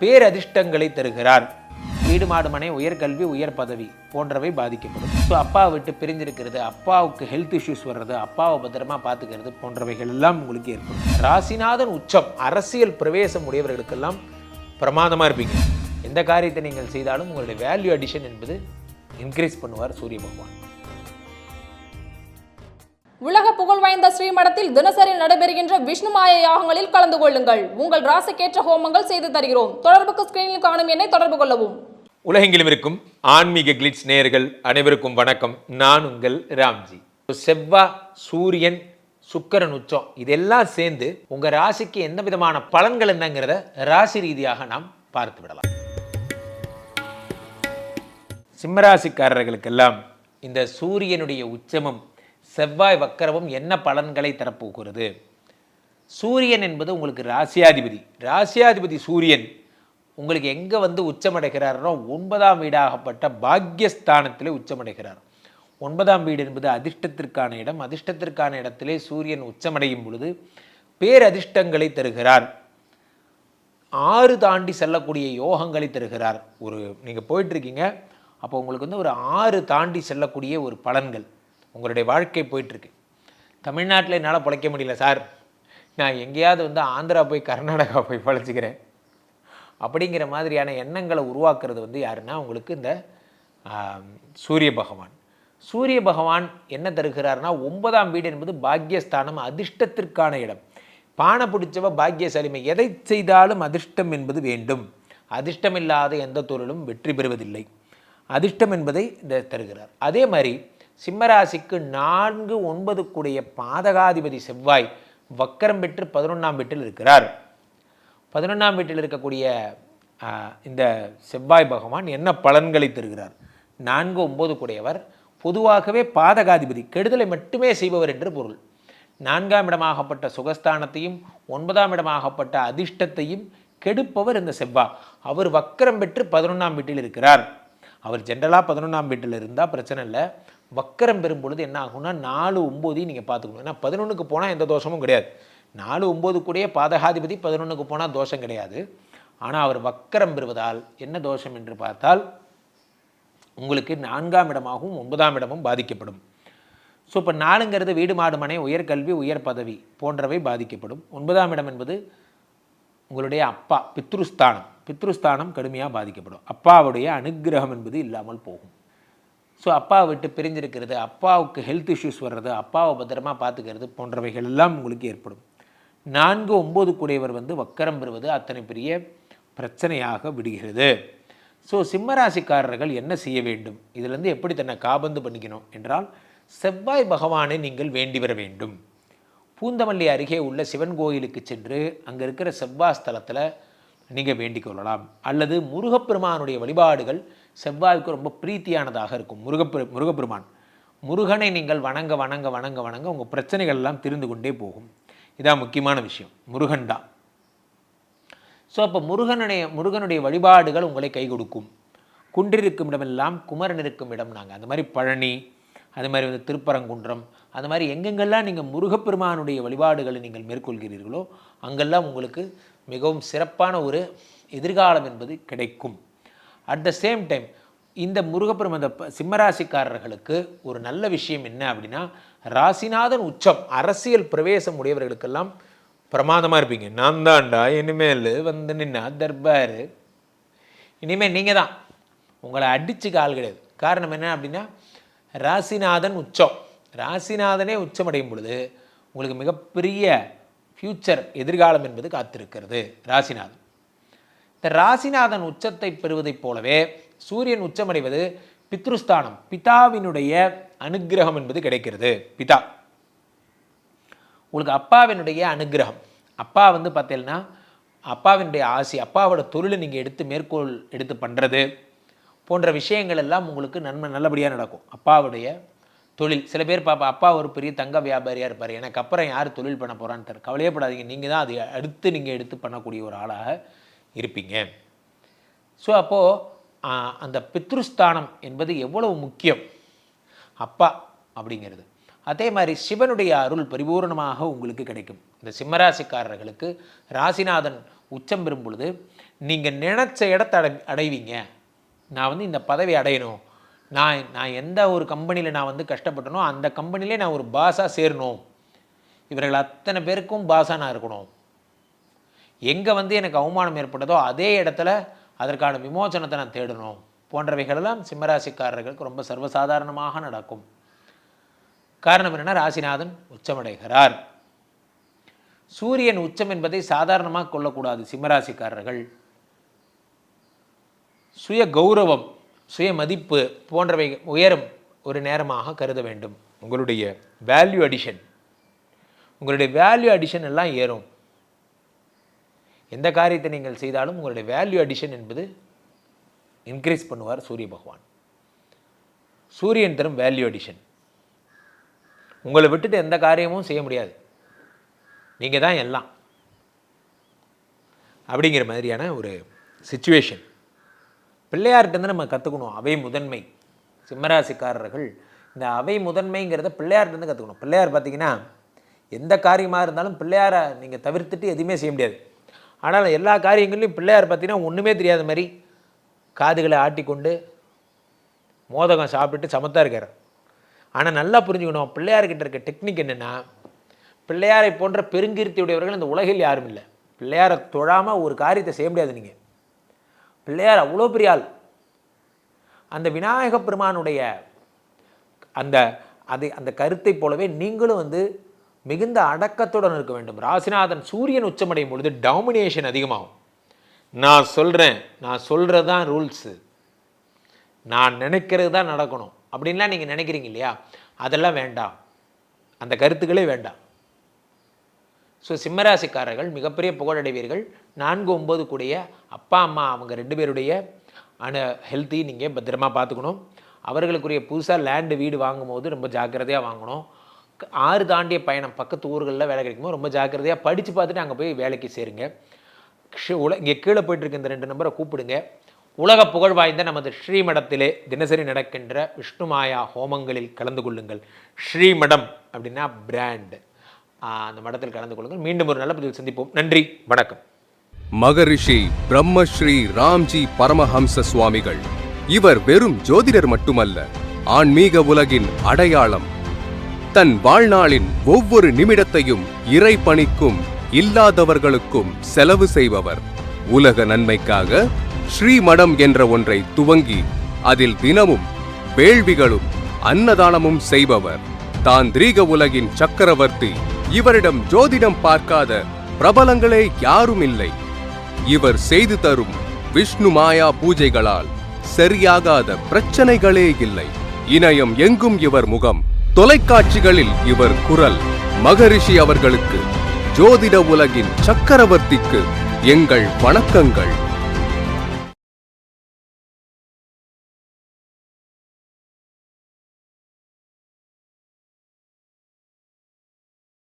பேரதிர்ஷ்டங்களை தருகிறார். வீடு மாடு மனை உயர்கல்வி உயர் பதவி போன்றவை பாதிக்கப்படும். ஸோ அப்பாவை விட்டு பிரிஞ்சிருக்கிறது அப்பாவுக்கு ஹெல்த் இஷ்யூஸ் வர்றது அப்பாவை பத்திரமா பார்த்துக்கிறது போன்றவைகள் எல்லாம் உங்களுக்கு ஏற்படும். ராசிநாதன் உச்சம் அரசியல் பிரவேசம் உடையவர்களுக்கெல்லாம் பிரமாதமாக இருப்பீங்க. எந்த காரியத்தை நீங்கள் செய்தாலும் உங்களுடைய வேல்யூ அடிஷன் என்பது இன்க்ரீஸ் பண்ணுவார் சூரிய பகவான். உலக புகழ் வாய்ந்த ஸ்ரீமடத்தில் தினசரி நடைபெறுகின்ற விஷ்ணுமாய யாகங்களில் கலந்து கொள்ளுங்கள். உங்கள் ராசிக்கேற்ற ஹோமங்கள் செய்து தருகிறோம். தொடர்புக்கு ஸ்கிரீனில் காணும் என்னை தொடர்பு கொள்ளவும். உலகெங்கிலும் இருக்கும் ஆன்மீக கிளிட்ஸ் நேயர்கள் அனைவருக்கும் வணக்கம். நான் உங்கள் ராம்ஜி. செவ்வா சூரியன் சுக்கரன் உச்சம். இதெல்லாம் சேர்ந்து உங்க ராசிக்கு எந்த விதமான பலன்கள் என்னங்கிறத ராசி ரீதியாக நாம் பார்த்து விடலாம். சிம்மராசிக்காரர்களுக்கெல்லாம் இந்த சூரியனுடைய உச்சமும் செவ்வாய் வக்கரமும் என்ன பலன்களை தரப்போகிறது? சூரியன் என்பது உங்களுக்கு ராசியாதிபதி. ராசியாதிபதி சூரியன் உங்களுக்கு எங்கே வந்து உச்சமடைகிறாரோ ஒன்பதாம் வீடாகப்பட்ட பாக்யஸ்தானத்தில் உச்சமடைகிறார். ஒன்பதாம் வீடு என்பது அதிர்ஷ்டத்திற்கான இடம். அதிர்ஷ்டத்திற்கான இடத்திலே சூரியன் உச்சமடையும் பொழுது பேரதிர்ஷ்டங்களை தருகிறார். ஆறு தாண்டி செல்லக்கூடிய யோகங்களை தருகிறார். ஒரு நீங்கள் போயிட்டுருக்கீங்க அப்போ உங்களுக்கு வந்து ஒரு ஆறு தாண்டி செல்லக்கூடிய ஒரு பலன்கள். உங்களுடைய வாழ்க்கை போயிட்டுருக்கு. தமிழ்நாட்டில் என்னால் பிழைக்க முடியல சார். நான் எங்கேயாவது வந்து ஆந்திரா போய் கர்நாடகா போய் பழச்சிக்கிறேன். அப்படிங்கிற மாதிரியான எண்ணங்களை உருவாக்குறது வந்து யாருன்னா உங்களுக்கு இந்த சூரிய பகவான். சூரிய பகவான் என்ன தருகிறார்னா ஒன்பதாம் வீடு என்பது பாக்கியஸ்தானம் அதிர்ஷ்டத்திற்கான இடம். பானை பிடிச்சவ பாக்கியசாலிமை எதை செய்தாலும் அதிர்ஷ்டம் என்பது வேண்டும். அதிர்ஷ்டம் இல்லாத எந்த தொழிலும் வெற்றி பெறுவதில்லை. அதிர்ஷ்டம் என்பதை இந்த தருகிறார். அதே மாதிரி சிம்மராசிக்கு நான்கு ஒன்பது கூடிய பாதகாதிபதி செவ்வாய் வக்கரம் பெற்று பதினொன்றாம் வீட்டில் இருக்கிறார். பதினொன்றாம் வீட்டில் இருக்கக்கூடிய இந்த செவ்வாய் பகவான் என்ன பலன்களை தருகிறார்? நான்கு ஒன்பது கூடையவர் பொதுவாகவே பாதகாதிபதி கெடுதலை மட்டுமே செய்பவர் என்று பொருள். நான்காம் இடமாகப்பட்ட சுகஸ்தானத்தையும் ஒன்பதாம் இடமாகப்பட்ட அதிர்ஷ்டத்தையும் கெடுப்பவர் இந்த செவ்வாய். அவர் வக்கரம் பெற்று பதினொன்றாம் வீட்டில் இருக்கிறார். அவர் ஜென்ரலாக பதினொன்றாம் வீட்டில் இருந்தால் பிரச்சனை இல்லை. வக்கரம் பெறும் பொழுது என்ன ஆகும்னா நாலு ஒம்போதையும் நீங்கள் பார்த்துக்கணும். ஏன்னா பதினொன்றுக்கு போனால் எந்த தோஷமும் கிடையாது. நாலு ஒம்பது கூடயே பாதகாதிபதி பதினொன்றுக்கு போனால் தோஷம் கிடையாது. ஆனால் அவர் வக்கரம் பெறுவதால் என்ன தோஷம் என்று பார்த்தால் உங்களுக்கு நான்காம் இடமாகவும் ஒன்பதாம் இடமும் பாதிக்கப்படும். ஸோ இப்போ நாலுங்கிறது வீடு மாடு மனை உயர்கல்வி உயர் பதவி போன்றவை பாதிக்கப்படும். ஒன்பதாம் இடம் என்பது உங்களுடைய அப்பா பித்ருஸ்தானம். பித்ருஸ்தானம் கடுமையாக பாதிக்கப்படும். அப்பாவுடைய அனுக்கிரகம் என்பது இல்லாமல் போகும். ஸோ அப்பாவை விட்டு பிரிஞ்சிருக்கிறது அப்பாவுக்கு ஹெல்த் இஷ்யூஸ் வர்றது அப்பாவை பத்திரமா பார்த்துக்கிறது போன்றவைகள் எல்லாம் உங்களுக்கு ஏற்படும். நான்கு ஒம்பது கூடையவர் வந்து வக்கரம் பெறுவது அத்தனை பெரிய பிரச்சனையாக விடுகிறது. ஸோ சிம்மராசிக்காரர்கள் என்ன செய்ய வேண்டும்? இதிலிருந்து எப்படி தன்னை காபந்து பண்ணிக்கணும் என்றால் செவ்வாய் பகவானை நீங்கள் வேண்டி வர வேண்டும். பூந்தமல்லி அருகே உள்ள சிவன் கோயிலுக்கு சென்று அங்கே இருக்கிற செவ்வாய் ஸ்தலத்தில் நீங்கள் வேண்டிக் கொள்ளலாம். அல்லது முருகப்பெருமானுடைய வழிபாடுகள் செவ்வாய்க்கு ரொம்ப பிரீத்தியானதாக இருக்கும். முருகப்பெரு முருகப்பெருமான். முருகனை நீங்கள் வணங்க வணங்க வணங்க வணங்க உங்கள் பிரச்சனைகள் எல்லாம் தீர்ந்து கொண்டே போகும். இதான் முக்கியமான விஷயம். முருகன் தான். ஸோ அப்போ முருகனுடைய முருகனுடைய வழிபாடுகள் உங்களை கை கொடுக்கும். குன்றிருக்கும் இடமெல்லாம் குமரன் இருக்கும் இடம் நாங்கள் அந்த மாதிரி பழனி அது மாதிரி வந்து திருப்பரங்குன்றம் அது மாதிரி எங்கெங்கெல்லாம் நீங்கள் முருகப்பெருமானுடைய வழிபாடுகளை நீங்கள் மேற்கொள்கிறீர்களோ அங்கெல்லாம் உங்களுக்கு மிகவும் சிறப்பான ஒரு எதிர்காலம் என்பது கிடைக்கும். அட் த சேம் டைம் இந்த முருகப்பெருமந்த சிம்மராசிக்காரர்களுக்கு ஒரு நல்ல விஷயம் என்ன அப்படின்னா ராசிநாதன் உச்சம் அரசியல் பிரவேசம் உடையவர்களுக்கெல்லாம் பிரமாதமாக இருப்பீங்க. நான் தான்டா இனிமேல் வந்து நின்னா தர்பாரு. இனிமேல் நீங்கள் தான் உங்களை அடிச்சுக்க ஆள் கிடையாது. காரணம் என்ன அப்படின்னா ராசிநாதன் உச்சம். ராசிநாதனே உச்சமடையும் பொழுது உங்களுக்கு மிகப்பெரிய ஃப்யூச்சர் எதிர்காலம் என்பது காத்திருக்கிறது. ராசிநாதன். இந்த ராசிநாதன் உச்சத்தை பெறுவதைப் போலவே சூரியன் உச்சமடைவது பித்ருஸ்தானம் பிதாவினுடைய அனுக்கிரகம் என்பது கிடைக்கிறது. பிதா. உங்களுக்கு அப்பாவினுடைய அனுக்கிரகம் அப்பா வந்து பார்த்தீங்கன்னா அப்பாவினுடைய ஆசி அப்பாவோட தொழிலை நீங்கள் எடுத்து மேற்கோள் எடுத்து பண்ணுறது போன்ற விஷயங்கள் எல்லாம் உங்களுக்கு நன்மை நல்லபடியாக நடக்கும். அப்பாவுடைய தொழில். சில பேர் பாப்பா அப்பா ஒரு பெரிய தங்க வியாபாரியாக இருப்பார். எனக்கு அப்புறம் யார் தொழில் பண்ண போகிறான்னு தெரியல. கவலையப்படாதீங்க. நீங்கள் தான் அதை அடுத்து நீங்கள் எடுத்து பண்ணக்கூடிய ஒரு ஆளாக இருப்பீங்க. ஸோ அப்போது அந்த பித்ருஸ்தானம் என்பது எவ்வளவு முக்கியம்? அப்பா அப்படிங்கிறது. அதே மாதிரி சிவனுடைய அருள் பரிபூரணமாக உங்களுக்கு கிடைக்கும். இந்த சிம்மராசிக்காரர்களுக்கு ராசிநாதன் உச்சம் பெறும் பொழுது நீங்கள் நினச்ச இடத்த அடை அடைவீங்க. நான் வந்து இந்த பதவி அடையணும். நான் நான் எந்த ஒரு கம்பெனியில் நான் வந்து கஷ்டப்பட்டனோ அந்த கம்பெனிலே நான் ஒரு பாஸாக சேரணும். இவர்கள் அத்தனை பேருக்கும் பாஸாக நான் இருக்கணும். எங்கே வந்து எனக்கு அவமானம் ஏற்பட்டதோ அதே இடத்துல அதற்கான விமோசனத்தை நான் தேடணும். போன்றவைகளெல்லாம் சிம்மராசிக்காரர்களுக்கு ரொம்ப சர்வசாதாரணமாக நடக்கும். காரணம் என்னென்னா ராசிநாதன் உச்சமடைகிறார். சூரியன் உச்சம் என்பதை சாதாரணமாக கொள்ளக்கூடாது சிம்மராசிக்காரர்கள். சுய கௌரவம் சுய மதிப்பு போன்றவை உயரும் ஒரு நேரமாக கருத வேண்டும். உங்களுடைய வேல்யூ அடிஷன் உங்களுடைய வேல்யூ அடிஷன் எல்லாம் ஏறும். எந்த காரியத்தை நீங்கள் செய்தாலும் உங்களுடைய வேல்யூ அடிஷன் என்பது இன்க்ரீஸ் பண்ணுவார் சூரிய பகவான். சூரியன் தரும் வேல்யூ அடிஷன் உங்களை விட்டுட்டு எந்த காரியமும் செய்ய முடியாது. நீங்கள் தான் எல்லாம். அப்படிங்கிற மாதிரியான ஒரு சுச்சுவேஷன் பிள்ளையார்கிட்டருந்து நம்ம கற்றுக்கணும் அவை முதன்மை. சிம்மராசிக்காரர்கள் இந்த அவை முதன்மைங்கிறத பிள்ளையார்கிட்டருந்து கற்றுக்கணும் பிள்ளையார் பார்த்தீங்கன்னா எந்த காரியமாக இருந்தாலும் பிள்ளையாரை நீங்கள் தவிர்த்துட்டு எதுவுமே செய்ய முடியாது. ஆனால் எல்லா காரியங்களையும் பிள்ளையார் பார்த்தீங்கன்னா ஒன்றுமே தெரியாத மாதிரி காதுகளை ஆட்டிக்கொண்டு மோதகம் சாப்பிட்டுட்டு சமத்தாக இருக்கார். ஆனால் நல்லா புரிஞ்சுக்கணும் பிள்ளையார்கிட்ட இருக்க டெக்னிக் என்னென்னா பிள்ளையாரை போன்ற பெருங்கீர்த்தி உடையவர்கள் இந்த உலகில் யாரும் இல்லை. பிள்ளையாரை தொழாமல் ஒரு காரியத்தை செய்ய முடியாது நீங்கள் பிள்ளையார் அவ்வளோ பெரிய ஆள். அந்த விநாயக பெருமானுடைய அந்த அதை அந்த கருத்தை போலவே நீங்களும் வந்து மிகுந்த அடக்கத்துடன் இருக்க வேண்டும். ராசிநாதன் சூரியன் உச்சமடையும் பொழுது டாமினேஷன் அதிகமாகும். நான் சொல்கிறேன் நான் சொல்கிறது தான் ரூல்ஸு நான் நினைக்கிறது தான் நடக்கணும். அப்படின்லாம் நீங்கள் நினைக்கிறீங்க இல்லையா? அதெல்லாம் வேண்டாம். அந்த கருத்துக்களே வேண்டாம். ஸோ சிம்மராசிக்காரர்கள் மிகப்பெரிய புகழடைவீர்கள். நான்கு ஒம்பது கூடிய அப்பா அம்மா அவங்க ரெண்டு பேருடைய அனு ஹெல்த்தி நீங்கள் பத்திரமா பார்த்துக்கணும் அவர்களுக்குரிய புதுசாக லேண்டு வீடு வாங்கும்போது ரொம்ப ஜாக்கிரதையாக வாங்கணும். ஆறு தாண்டிய பயணம் பக்கத்து ஊர்களில் வேலை கிடைக்கும்போது ரொம்ப ஜாக்கிரதையாக படித்து பார்த்துட்டு அங்கே போய் வேலைக்கு சேருங்க. உல இங்கே கீழே போயிட்டு இருக்க இந்த ரெண்டு நம்பரை கூப்பிடுங்க. உலக புகழ் வாய்ந்த நமது ஸ்ரீமடத்திலே தினசரி நடக்கின்ற விஷ்ணுமாயா ஹோமங்களில் கலந்து கொள்ளுங்கள். ஸ்ரீமடம் அப்படின்னா பிராண்டு அந்த மடத்தில் கலந்து கொள்ளுங்கள். மீண்டும் ஒரு நல்ல பதிவில் சந்திப்போம். நன்றி. வணக்கம். மகரிஷி பிரம்மஸ்ரீ ராம்ஜி பரமஹம்ச சுவாமிகள். இவர் வெறும் ஜோதிடர் மட்டுமல்ல ஆன்மீக உலகின் அடையாளம். தன் வாழ்நாளின் ஒவ்வொரு நிமிடத்தையும் இறை பணிக்கும் இல்லாதவர்களுக்கும் செலவு செய்பவர். உலக நன்மைக்காக ஸ்ரீமடம் என்ற ஒன்றை துவங்கி அதில் தினமும் வேள்விகளும் அன்னதானமும் செய்பவர். தாந்திரீக உலகின் சக்கரவர்த்தி இவரிடம் ஜோதிடம் பார்க்காத பிரபலங்களே யாரும் இல்லை இவர் செய்து தரும் விஷ்ணு மாயா பூஜைகளால் சரியாகாத பிரச்சனைகளே இல்லை. இணையம் எங்கும் இவர் முகம். தொலைக்காட்சிகளில் இவர் குரல். மகரிஷி அவர்களுக்கு ஜோதிட உலகின் சக்கரவர்த்திக்கு எங்கள் வணக்கங்கள்.